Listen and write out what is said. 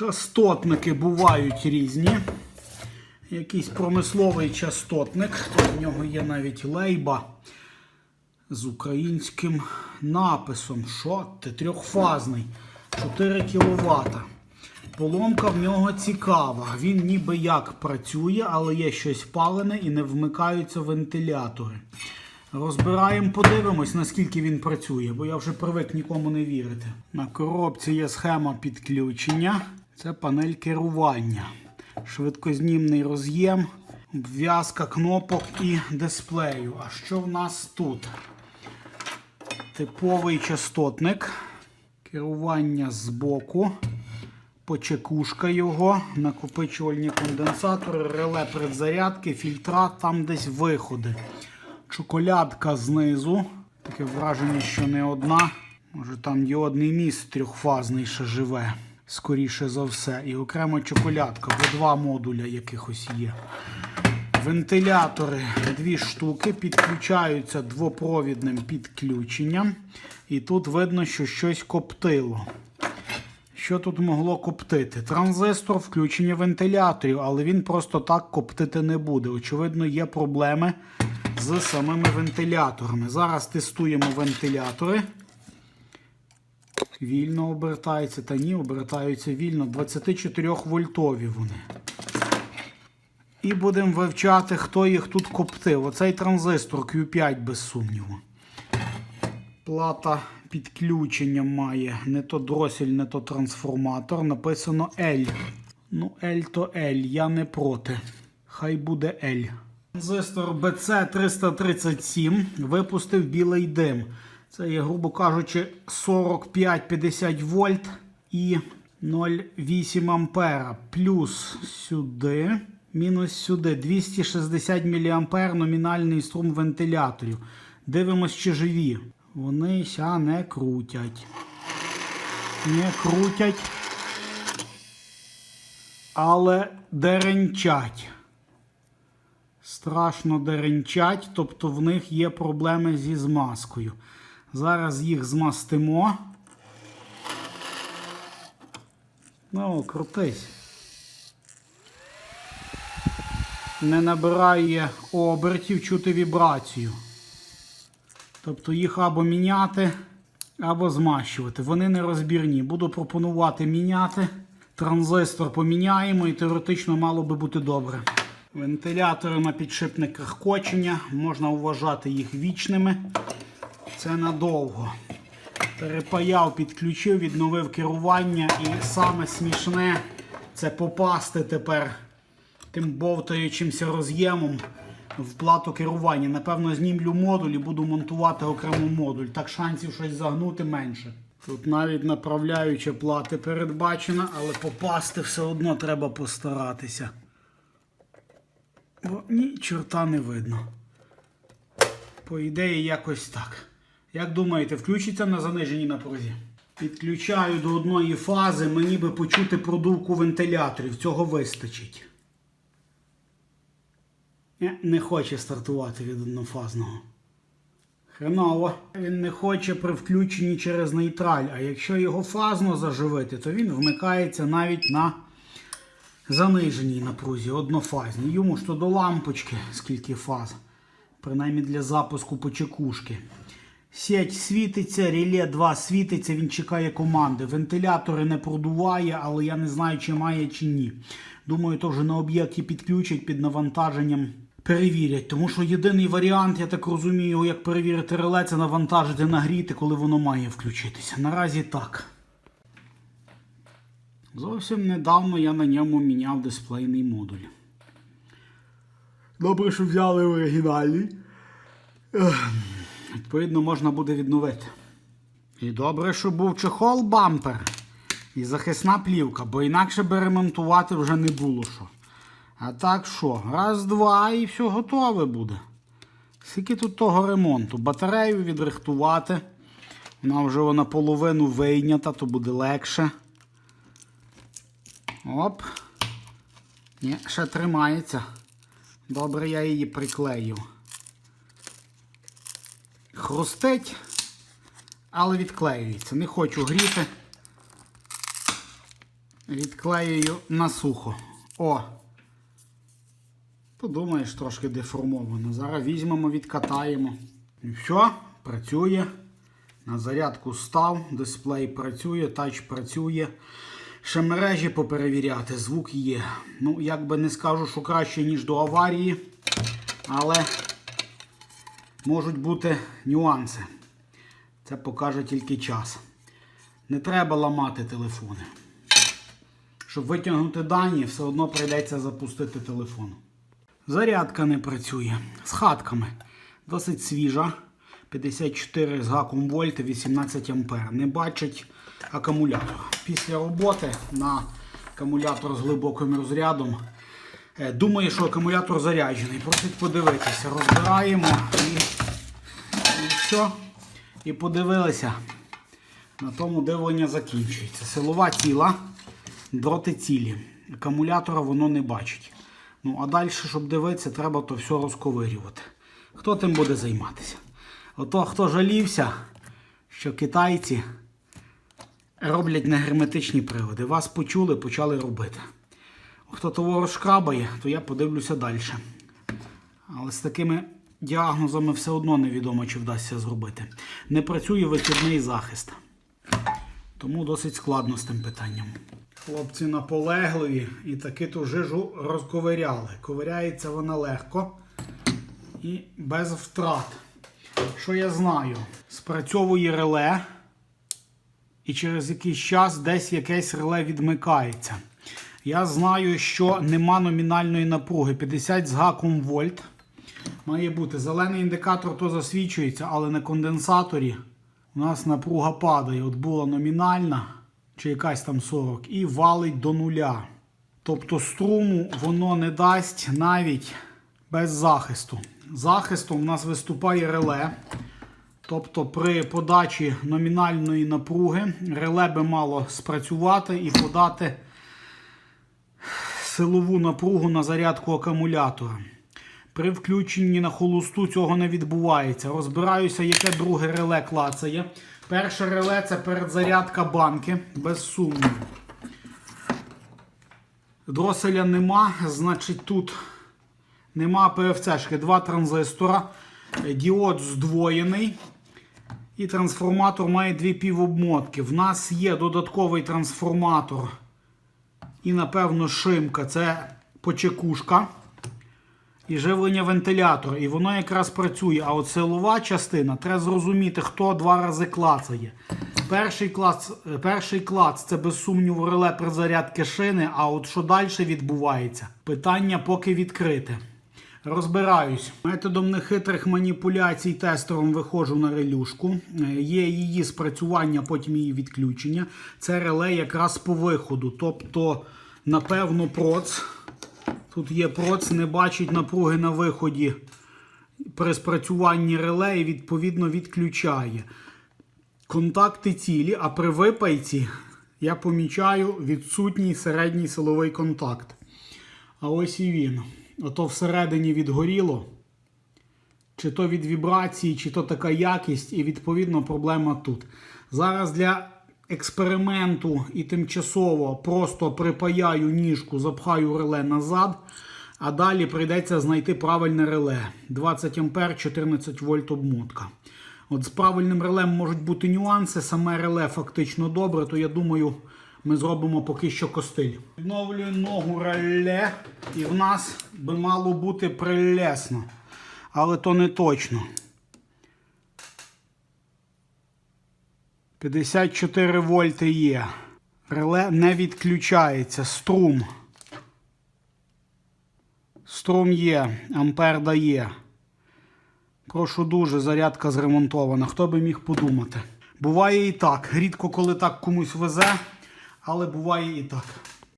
Частотники бувають різні. Якийсь промисловий частотник. Тут в нього є навіть лейба з українським написом. Що ти? Трьохфазний. 4 кВт. Поломка в нього цікава. Він ніби як працює, але є щось палене і не вмикаються вентилятори. Розбираємо, подивимось, наскільки він працює, бо я вже привик нікому не вірити. На коробці є схема підключення. Це панель керування. Швидкознімний роз'єм, обв'язка кнопок і дисплею. А що в нас тут? Типовий частотник, керування збоку, почекушка його, накопичувальні конденсатори, реле предзарядки, фільтра, там десь виходи. Чоколядка знизу. Таке враження, що не одна. Може там діодний міст трьохфазний ще живе. Скоріше за все. І окремо чоколядка, бо два модуля якихось є. Вентилятори дві штуки підключаються двопровідним підключенням. І тут видно, що щось коптило. Що тут могло коптити? Транзистор включення вентиляторів, але він просто так коптити не буде. Очевидно, є проблеми з самими вентиляторами. Зараз тестуємо вентилятори. Вільно обертаються, та ні, обертаються вільно. 24 вольтові вони. І будемо вивчати, хто їх тут коптив. Оцей транзистор Q5 без сумніву. Плата підключення має не то дросель, не то трансформатор. Написано L. Ну, L то L, я не проти. Хай буде L. Транзистор BC337 випустив білий дим. Це є, грубо кажучи, 45-50 вольт і 0,8 ампера. Плюс сюди, мінус сюди. 260 мА номінальний струм вентиляторів. Дивимось, чи живі. Вони ся не крутять. Не крутять, але деренчать. Страшно деренчать, тобто в них є проблеми зі змазкою. Зараз їх змастимо. Ну, крутись. Не набирає обертів, чути вібрацію. Тобто їх або міняти, або змащувати. Вони не розбірні. Буду пропонувати міняти. Транзистор поміняємо і теоретично мало би бути добре. Вентилятори на підшипниках кочення. Можна вважати їх вічними. Це надовго. Перепаяв, підключив, відновив керування. І саме смішне це попасти тепер тим бовтаючимся роз'ємом в плату керування. Напевно, знімлю модуль і буду монтувати окремо модуль. Так шансів щось загнути менше. Тут навіть направляюча плати передбачена, але попасти все одно треба постаратися. Бо ні, чорта не видно. По ідеї, якось так. Як думаєте, включиться на заниженій напрузі? Підключаю до одної фази, мені би почути продувку вентиляторів. Цього вистачить. Ні, Не хоче стартувати від однофазного. Хреново. Він не хоче при включенні через нейтраль, а якщо його фазно заживити, то він вмикається навіть на заниженій напрузі, однофазній. Йому ж то до лампочки, скільки фаз. Принаймні для запуску почекушки. Сеть світиться, реле 2 світиться, він чекає команди. Вентилятори не продуває, але я не знаю, чи має, чи ні. Думаю, то вже на об'єкті підключать під навантаженням. Перевірять, тому що єдиний варіант, я так розумію, як перевірити реле, це навантажити, нагріти, коли воно має включитися. Наразі так. Зовсім недавно я на ньому міняв дисплейний модуль. Добре, що взяли оригінальний. Відповідно, можна буде відновити. І добре, що був чехол бампер і захисна плівка, бо інакше би ремонтувати вже не було що. А так що? Раз, два і все готове буде. Скільки тут того ремонту? Батарею відрихтувати. Вона вже вона половину вийнята, то буде легше. Оп. Ні, ще тримається. Добре, я її приклею. Хрустить, але відклеюється. Не хочу гріти. відклеюю на сухо. О! Подумаєш, трошки деформовано. Зараз візьмемо, відкатаємо. І все, працює. На зарядку став, дисплей працює, тач працює. Ще мережі поперевіряти, звук є. Ну, як би не скажу, що краще, ніж до аварії, але можуть бути нюанси. Це покаже тільки час. Не треба ламати телефони. Щоб витягнути дані, все одно прийдеться запустити телефон. Зарядка не працює. З хатками. Досить свіжа. 54 з гаком вольт, 18 ампер. Не бачить акумулятор. Після роботи на акумулятор з глибоким розрядом. е, Думає, що акумулятор заряджений. Просить подивитися. Розбираємо і, все. І подивилися. На тому дивлення закінчується. Силова ціла, дроти цілі. Акумулятора воно не бачить. Ну, а далі, щоб дивитися, треба то все розковирювати. Хто тим буде займатися? Ото хто жалівся, що китайці роблять негерметичні приводи. Вас почули, почали робити. Хто того розшкрабає, то я подивлюся далі. Але з такими діагнозами все одно невідомо, чи вдасться зробити. Не працює вихідний захист. Тому досить складно з тим питанням. Хлопці наполегливі і таки ту жижу розковиряли. Ковиряється вона легко і без втрат. Що я знаю? Спрацьовує реле, і через якийсь час десь якесь реле відмикається. Я знаю, що нема номінальної напруги 50 з гаком вольт. Має бути зелений індикатор, то засвічується, але на конденсаторі у нас напруга падає. От була номінальна, чи якась там 40, і валить до нуля. Тобто струму воно не дасть навіть без захисту. Захистом у нас виступає реле. Тобто при подачі номінальної напруги реле би мало спрацювати і подати силову напругу на зарядку акумулятора. При включенні на холосту цього не відбувається. Розбираюся, яке друге реле клацає. Перше реле це передзарядка банки, без сумніву. Дроселя нема, значить тут нема ПФЦшки. Два транзистора, діод здвоєний. І трансформатор має дві півобмотки. В нас є додатковий трансформатор. І, напевно, шимка це почекушка. І живлення вентилятора. І воно якраз працює. А от силова частина, треба зрозуміти, хто два рази клацає. Перший клац, е, перший клац це без сумніву реле при зарядки шини. А от що далі відбувається? Питання поки відкрите. Розбираюсь. Методом нехитрих маніпуляцій тестером виходжу на релюшку. Е, Є її спрацювання, потім її відключення. Це реле якраз по виходу. Тобто, напевно, проц. Тут є проц, не бачить напруги на виході при спрацюванні реле і відповідно відключає. Контакти цілі, а при випайці я помічаю відсутній середній силовий контакт. А ось і він. Ото всередині відгоріло. Чи то від вібрації, чи то така якість, і відповідно проблема тут. Зараз для експерименту і тимчасово просто припаяю ніжку, запхаю реле назад, а далі прийдеться знайти правильне реле. 20 А 14 вольт обмотка. От з правильним релем можуть бути нюанси. Саме реле фактично добре, то я думаю, ми зробимо поки що костиль. Відновлюю ногу реле, і в нас би мало бути прилесно. Але то не точно. 54 вольти є. Реле не відключається. Струм. Струм є, ампер дає. Прошу дуже, зарядка зремонтована. Хто би міг подумати? Буває і так. Рідко коли так комусь везе, але буває і так.